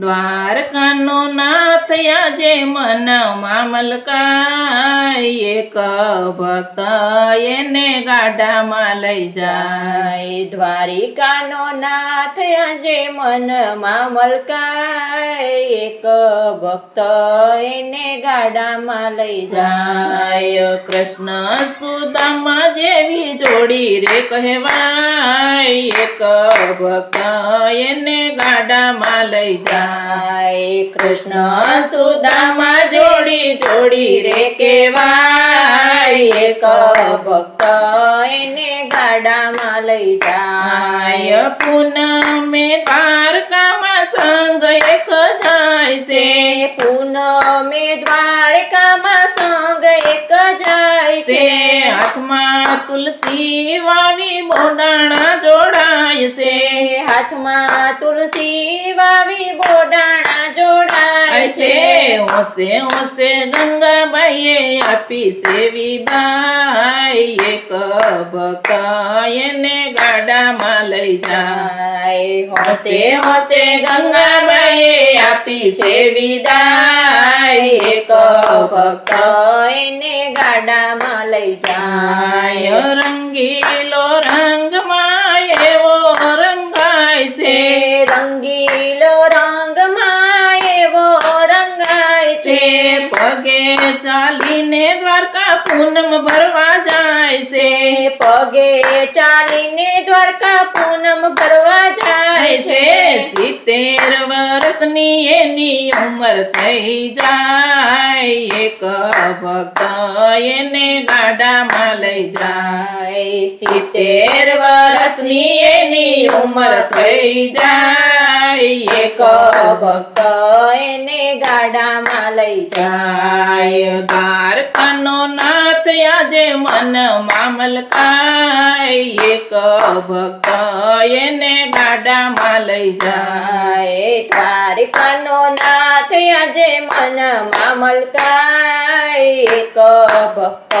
દ્વારકાનો નાથ આજે મન મામલકાય એક ભક્ત એને ગાડામાં લઈ જાય. દ્વારિકાનો નાથ આજે મન મામલકાય એક ભક્ત એને ગાડામાં લઈ જાય. કૃષ્ણ સુદામા જેવી જોડી રે કહેવાય. એક ભક્ત એને ગાડામાં લઈ જાય. જાય કૃષ્ણ સુદામા જોડી જોડી રે કેવાય એક ભક્ત એને ગાડામાં લઈ જાય. પૂનમે દ્વારકામાં સંગ એક જાય છે. પૂનમે દ્વારકામાં સંગ એક જાય છે. હાથમાં તુલસી વાવી બોડાણા હાથમાં તુલસી વાવી બોડાણા જોડાય છે. ઓસે ઓસે ગંગાબાઈએ આપી સેવી વિદાય. એક એને ગાડામાં લઈ જાય. હોસે હોસે ગંગાબાઈએ આપી સેવી વિદાય. એક ભક્ત એને ગાડામાં લઈ જાય. જાય. રંગીલો રંગમાં એવો રંગાય છે રંગીલો રંગમાં એવો રંગાય છે છે પગે ચાલીને દ્વારકા પૂનમ ભરવા જાય છે. પગે ચાલીને દ્વારકા પૂનમ ભરવા જાય છે વર્ષની એની ઉંમર થઈ જાય. એક ભક્ત એને ગાડામાં લઈ જાય. સિત્તેર વર્ષની એની ઉંમર થઈ જાય. એક ભક્ત એને ગાડામાં લઈ જાય. દ્વારકાનો નાથ આજે મન મામલકાય એક ભક્ત એને ગાડામાં લઈ જાય. દ્વારિકાનો નાથ આજે મન મામલકાય એક ભક્ત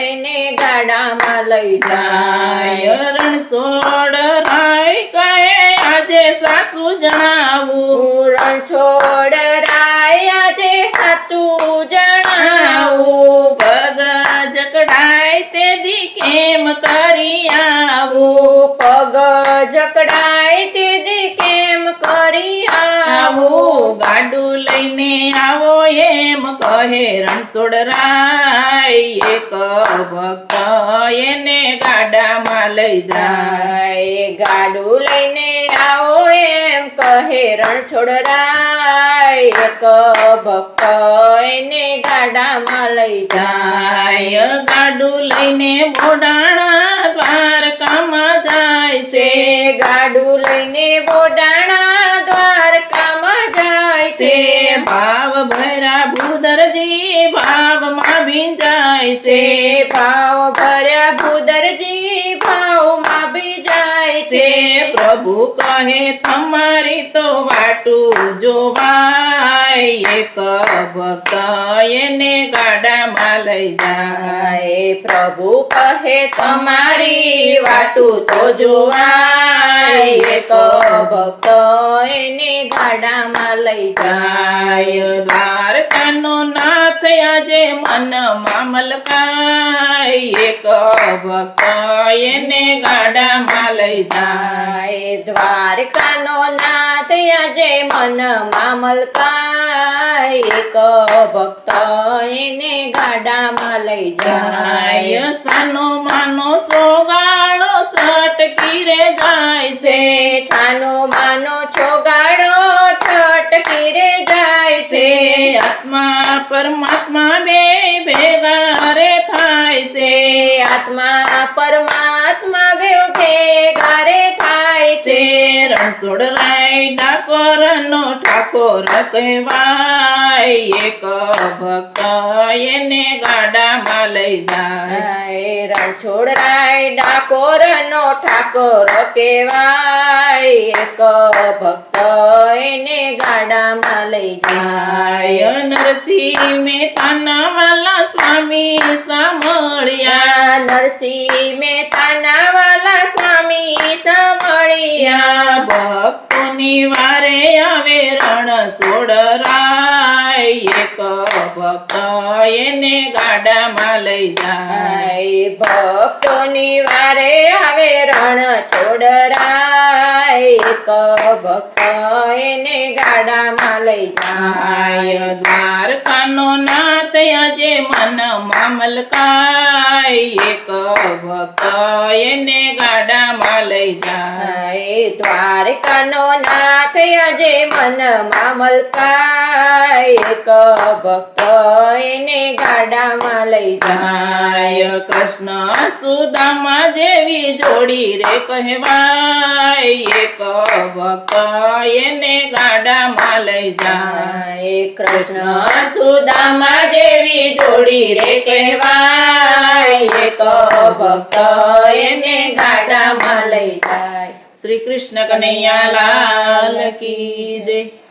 એને ગાડામાં લઈ જાય. રણ રણછોડ રાય કહે આજે સાસુ જણાવું. રણ છોડ રાય આજે સાચું જણાવું પગ જકડાય તે દી કરી આવું. પગ જકડાય તે દી કેમ કરી આવું આવું ગાડું લઈને આવો એમ કહે રણછોડ રાય એક ભક્ત એને ગાડામાં લઈ જાય. ગાડું લઈને આવો એમ કહે રણછોડરાય એક ભક્ત એને ગાડામાં લઈ જાય. ગાડું લઈને બોડાણા દ્વારકામાં જાય છે. ગાડું લઈને બોડાણા દ્વારકામાં જાય છે છે ભાવ ભર્યા ભૂદરજી ભાવમાં ભીંજાય છે. ભાવ ભર્યા ભૂદરજી ભાવમાં બી જાય છે? પ્રભુ કહે, તમારી તો વાટું જોવાય. એક ભક્ત એને ગાડામાં લઈ જાય. પ્રભુ કહે, તમારી વાટું તો જોવાય. એક ભક્ત એને ગાડામાં લઈ જાય. દ્વારકાનો નાથ આજે મન મામલકાય એક ભક્ત એને ગાડામાં લઈ જાય. દ્વારકાનો નાથ આજે મન મામલકાય એક ભક્ત એને ગાડામાં લઈ જાય. સાનો માનો સોગાળો છટકી રે જાય છે. છાનો માનો છોગાડો છટકી રે જાય છે. આત્મા પરમાત્મા બે આત્મા પરમાત્મા બે ભેગા થાય છે. છે રણછોડરાય ડાકોરનો ઠાકોર કહેવાય. એક ભક્ત એને ગાડામાં લઈ જાય. રણછોડરાય ડાકોર નો ઠાકોર કેવાય એક ભક્ત એને ગાડામાં લઈ જાય. નરસિંહ મહેતાના વાલા સ્વામી સાંભળ્યા નરસિંહ મહેતાના વાલા સ્વામી સાંભળ્યા. ભક્તોની વારે આવે રણ સોડરાય. એક ભક્ત એને ગાડામાં લઈ જાય. ભક્તોની વારે આવે રણ છોડરાય. એક ભક્ત એને ગાડામાં લઈ જાય. દ્વારકાનો નાથ આજે મન મામલકાય એક ભક્ત એને ગાડામાં લઈ જાય. દ્વારકાનો નાથ આજે મન મામલકાય એક ભક્ત એને ગાડામાં લઈ જાય. કૃષ્ણ સુદામા જેવી જોડી રે કહેવાય. એક ભક્ત એને ગાડામાં લઈ જાય. કૃષ્ણ સુદામા જેવી જોડી રે કહેવાય. એક ભક્ત એને ગાડામાં લઈ જાય. શ્રી કૃષ્ણ કનૈયા લાલ કી જય.